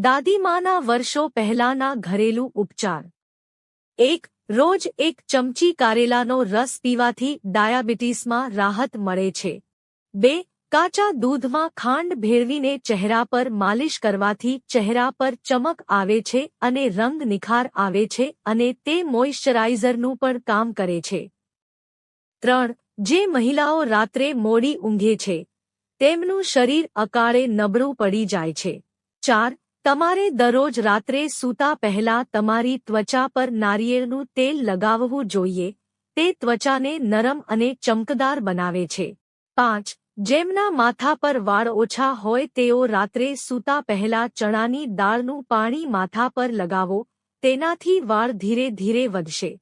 દાદીમાના વર્ષો પહેલાના ઘરેલું ઉપચાર. એક, રોજ એક ચમચી કારેલાનો રસ પીવાથી ડાયાબિટીસમાં રાહત મળે છે. બે, કાચા દૂધમાં ખાંડ ભેળવીને ચહેરા પર માલિશ કરવાથી ચહેરા પર ચમક આવે છે અને રંગ નિખાર આવે છે અને તે મોઇશ્ચરાઇઝરનું પણ કામ કરે છે. ત્રણ, જે મહિલાઓ રાત્રે મોડી ઊંઘે છે, તેમનું શરીર અકાળે નબળું પડી જાય છે. ચાર તમારે દરરોજ રાત્રે સૂતા પહેલા તમારી ત્વચા પર નારિયેળનું તેલ લગાવવું જોઈએ. તે ત્વચાને નરમ અને ચમકદાર બનાવે છે. પાંચ, જેમના માથા પર વાળ ઓછા હોય તેઓ રાત્રે સૂતા પહેલા ચણાની દાળનું પાણી માથા પર લગાવો. તેનાથી વાળ ધીરે ધીરે વધશે.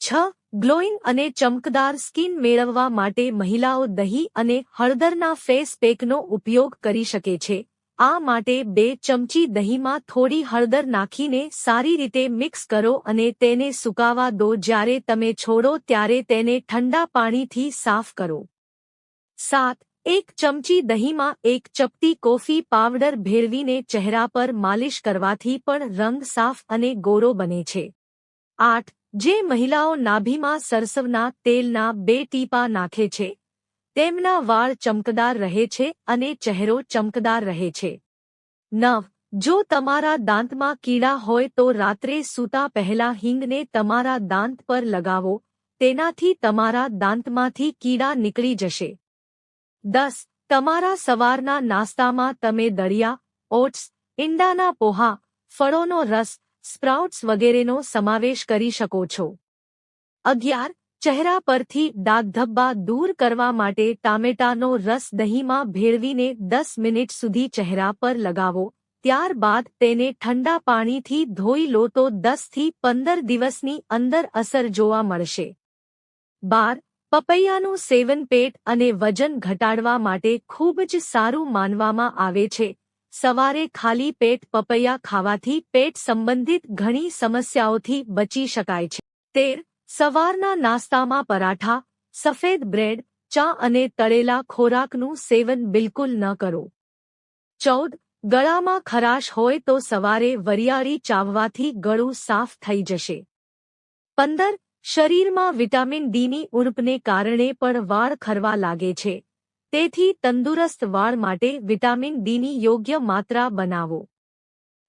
છ, ગ્લોઈંગ અને ચમકદાર સ્કિન મેળવવા માટે મહિલાઓ દહીં અને હળદરના ફેસ પેકનો ઉપયોગ કરી શકે છે. આ માટે બે ચમચી દહીંમાં થોડી હળદર નાખીને સારી રીતે મિક્સ કરો અને તેને સુકાવા દો. જ્યારે તમે છોડો ત્યારે તેને ઠંડા પાણીથી સાફ કરો. સાત, એક ચમચી દહીંમાં એક ચપટી કોફી પાવડર ભેળવીને ચહેરા પર માલિશ કરવાથી પણ રંગ સાફ અને ગોરો બને છે. આઠ, જે મહિલાઓ નાભીમાં સરસવના તેલના બે ટીપા નાખે છે તેમના વાળ ચમકદાર રહે છે અને ચહેરો ચમકદાર રહે છે. નવ, જો તમારા દાંતમાં કીડા હોય તો રાત્રે સૂતા પહેલા હિંગને તમારા દાંત પર લગાવો, તેનાથી તમારા દાંતમાંથી કીડા નીકળી જશે. દસ, તમારા સવારના નાસ્તામાં તમે દળિયા, ઓટ્સ, ઈંડાના પોહા, ફળોનો રસ, સ્પ્રાઉટ્સ વગેરેનો સમાવેશ કરી શકો છો. અગિયાર ચહેરા પરથી ડાઘધબ્બા દૂર કરવા માટે ટામેટાનો રસ દહીંમાં ભેળવીને દસ મિનિટ સુધી ચહેરા પર લગાવો. ત્યારબાદ તેને ઠંડા પાણીથી ધોઈ લો તો દસથી પંદર દિવસની અંદર અસર જોવા મળશે. બાર, પપૈયાનું સેવન પેટ અને વજન ઘટાડવા માટે ખૂબ જ સારું માનવામાં આવે છે. સવારે ખાલી પેટ પપૈયા ખાવાથી પેટ સંબંધિત ઘણી સમસ્યાઓથી બચી શકાય છે. તેર સવારના નાસ્તામાં પરાઠા, સફેદ બ્રેડ, ચા અને તળેલા ખોરાકનું સેવન બિલકુલ ન કરો. ચૌદ, ગળામાં ખરાશ હોય તો સવારે વરિયાળી ચાવવાથી ગળું સાફ થઈ જશે. પંદર, શરીરમાં વિટામિન ડીની ઉણપને કારણે પણ વાળ ખરવા લાગે છે. તેથી તંદુરસ્ત વાળ માટે વિટામિન ડીની યોગ્ય માત્રા બનાવો.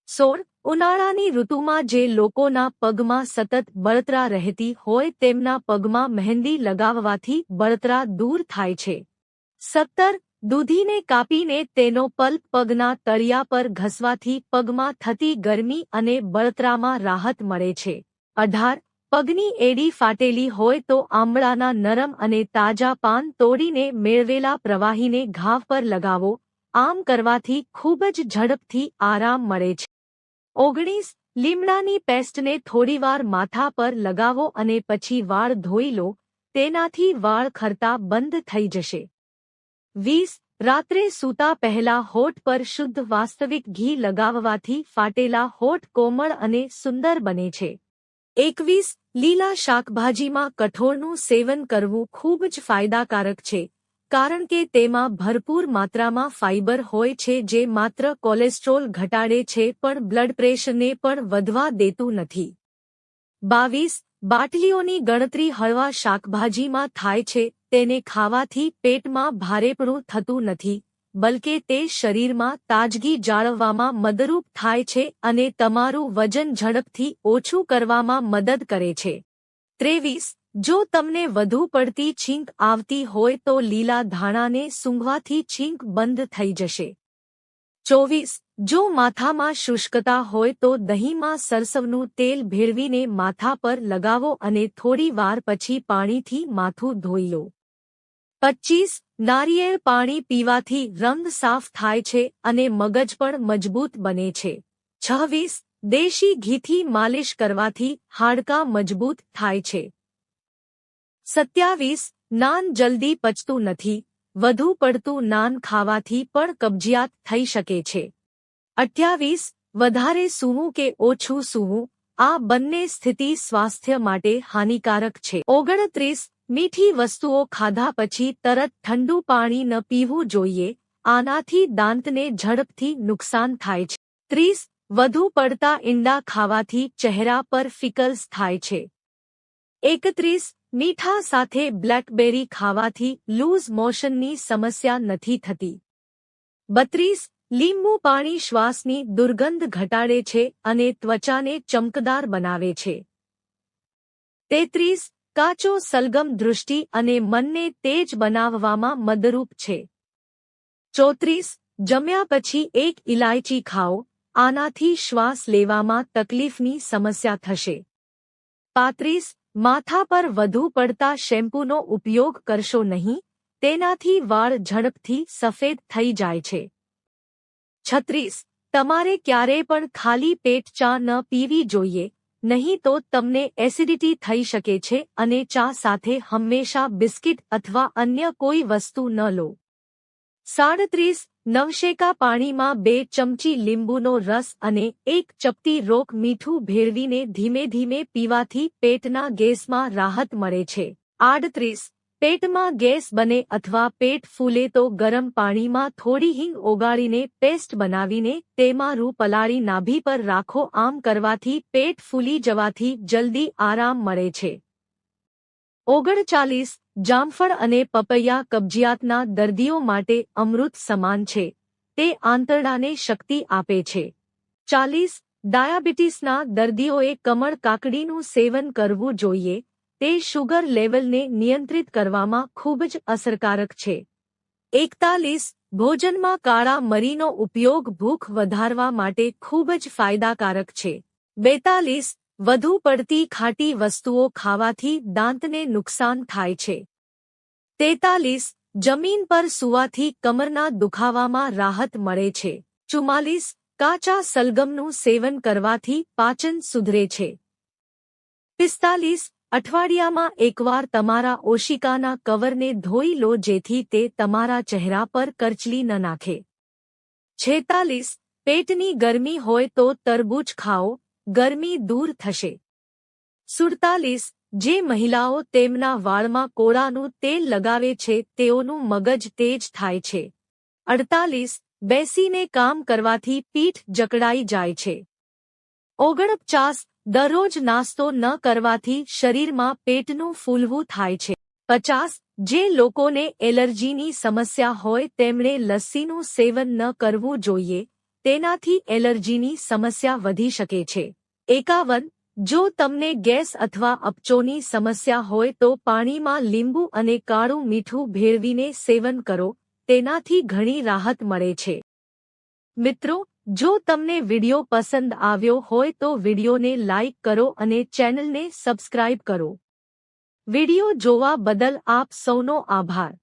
સોળ ઉનાળાની ઋતુમાં જે લોકોના પગમાં સતત બળતરા રહેતી હોય તેમના પગમાં મહેંદી લગાવવાથી બળતરા દૂર થાય છે. સત્તર, દૂધીને કાપીને તેનો પલ્પ પગના તળિયા પર ઘસવાથી પગમાં થતી ગરમી અને બળતરામાં રાહત મળે છે. અઢાર, પગની એડી ફાટેલી હોય તો આંબળાના નરમ અને તાજા પાન તોડીને મેળવેલા પ્રવાહીને ઘાવ પર લગાવો. આમ કરવાથી ખૂબ જ ઝડપથી આરામ મળે છે. ઓગણીસ, લીમડાની પેસ્ટને થોડીવાર માથા પર લગાવો અને પછી વાળ ધોઈ લો, તેનાથી વાળ ખરતા બંધ થઈ જશે. વીસ, રાત્રે સૂતા પહેલા હોઠ પર શુદ્ધ વાસ્તવિક ઘી લગાવવાથી ફાટેલા હોઠ કોમળ અને સુંદર બને છે. એકવીસ, લીલા શાકભાજીમાં કઠોળનું સેવન કરવું ખૂબ જ ફાયદાકારક છે. કારણ કે તેમાં ભરપૂર માત્રામાં ફાઇબર હોય છે જે માત્ર કોલેસ્ટ્રોલ ઘટાડે છે પણ બ્લડ પ્રેશરને પણ વધવા દેતું નથી. બાવીસ, બાટલીઓની ગણતરી હળવા શાકભાજીમાં થાય છે, તેને ખાવાથી પેટમાં ભારેપણું થતું નથી, બલકે તે શરીરમાં તાજગી જાળવવામાં મદરૂપ થાય છે અને તમારું વજન ઝડપથી ઓછું કરવામાં મદદ કરે છે. ત્રેવીસ, જો તમને વધુ પડતી છીંક આવતી હોય તો લીલા ધાણાને સૂંઘવાથી છીંક બંધ થઈ જશે. ચોવીસ, જો માથામાં શુષ્કતા હોય તો દહીંમાં સરસવનું તેલ ભેળવીને માથા પર લગાવો અને થોડી વાર પછી પાણીથી માથું ધોઈ લો. પચ્ચીસ, નારિયેળ પાણી પીવાથી રંગ સાફ થાય છે અને મગજ પણ મજબૂત બને છે. છવ્વીસ દેશી ઘીથી માલિશ કરવાથી હાડકાં મજબૂત થાય છે. સત્યાવીસ, નાન જલ્દી પચતું નથી, વધુ પડતું નાન ખાવાથી પણ કબજિયાત થઈ શકે છે. અઠ્યાવીસ, વધારે સૂવું કે ઓછું સૂવું, આ બંને સ્થિતિ સ્વાસ્થ્ય માટે હાનિકારક છે. ઓગણત્રીસ, મીઠી વસ્તુઓ ખાધા પછી તરત ઠંડુ પાણી ન પીવું જોઈએ, આનાથી દાંતને ઝડપથી નુકસાન થાય છે. ત્રીસ વધુ પડતા ઈંડા ખાવાથી ચહેરા પર ફિકલ્સ થાય છે. એકત્રીસ, મીઠા સાથે બ્લેકબેરી ખાવાથી લૂઝ મોશનની સમસ્યા નથી થતી. બત્રીસ, લીંબુ પાણી શ્વાસની દુર્ગંધ ઘટાડે છે અને ત્વચાને ચમકદાર બનાવે છે. તેત્રીસ, કાચો સલગમ દૃષ્ટિ અને મનને તેજ બનાવવામાં મદરૂપ છે. ચોત્રીસ, જમ્યા પછી એક ઇલાયચી ખાઓ. આનાથી શ્વાસ લેવામાં તકલીફની સમસ્યા થશે. પાંત્રીસ, માથા પર વધુ પડતા શેમ્પૂનો ઉપયોગ કરશો નહીં, તેનાથી વાળ ઝડપથી સફેદ થઈ જાય છે. છત્રીસ, તમારે ક્યારે પણ ખાલી પેટ ચા ન પીવી જોઈએ, નહીં તો તમને એસિડિટી થઈ શકે છે અને ચા સાથે હંમેશા બિસ્કિટ અથવા અન્ય કોઈ વસ્તુ ન લો. સાડત્રીસ નવશેકા પાણીમાં બે ચમચી લીંબુનો રસ અને એક ચપટી રોક મીઠું ભેળવીને ધીમે ધીમે પીવાથી પેટના ગેસમાં રાહત મળે છે. આડત્રીસ, પેટમાં ગેસ બને અથવા પેટ ફૂલે તો ગરમ પાણીમાં થોડી હિંગ ઓગાળીને પેસ્ટ બનાવીને તેમાં રૂ પલાળી નાભી પર રાખો આમ કરવાથી પેટ ફૂલી જવાથી જલ્દી આરામ મળે છે. ઓગણચાલીસ જામફળ અને પપૈયા કબજિયાતના દર્દીઓ માટે અમૃત સમાન છે. તે આંતરડાને શક્તિ આપે છે. ચાલીસ, ડાયાબિટીસના દર્દીઓએ કમળ કાકડીનું સેવન કરવું જોઈએ. તે શુગર લેવલને નિયંત્રિત કરવામાં ખૂબ જ અસરકારક છે. એકતાલીસ, ભોજનમાં કાળા મરીનો ઉપયોગ ભૂખ વધારવા માટે ખૂબ જ ફાયદાકારક છે. બેતાલીસ વધુ પડતી ખાટી વસ્તુઓ ખાવાથી દાંતને નુકસાન થાય છે. તેતાલીસ, જમીન પર સુવાથી કમરના દુખાવામાં રાહત મળે છે. ચુમ્માલીસ, કાચા સલગમનું સેવન કરવાથી પાચન સુધરે છે. પિસ્તાલીસ, અઠવાડિયામાં એકવાર તમારા ઓશિકાના કવરને ધોઈ લો જેથી તે તમારા ચહેરા પર કરચલી ન નાખે. છેતાલીસ, પેટની ગરમી હોય તો તરબૂચ ખાઓ. ગરમી દૂર થશે. સુડતાલીસ, જે મહિલાઓ તેમના વાળમાં કોળાનું તેલ લગાવે છે, તેઓનું મગજ તેજ થાય છે. અડતાલીસ, બેસીને કામ કરવાથી પીઠ જકડાઈ જાય છે. ઓગણપચાસ, દરરોજ નાસ્તો ન કરવાથી શરીરમાં પેટનું ફૂલવું થાય છે. પચાસ, જે લોકોને એલર્જીની સમસ્યા હોય, તેમણે લસ્સીનું સેવન ન કરવું જોઈએ. તેનાથી એલર્જીની સમસ્યા વધી શકે છે. એકાવન, જો તમને ગેસ અથવા અપચોની સમસ્યા હોય તો પાણીમાં લીંબુ અને કાળું મીઠું ભેળવીને સેવન કરો, તેનાથી ઘણી રાહત મળે છે. મિત્રો, જો તમને વિડિયો પસંદ આવ્યો હોય તો વિડિયોને લાઇક કરો અને ચેનલને સબસ્ક્રાઇબ કરો. વિડિયો જોવા બદલ આપ સૌનો આભાર.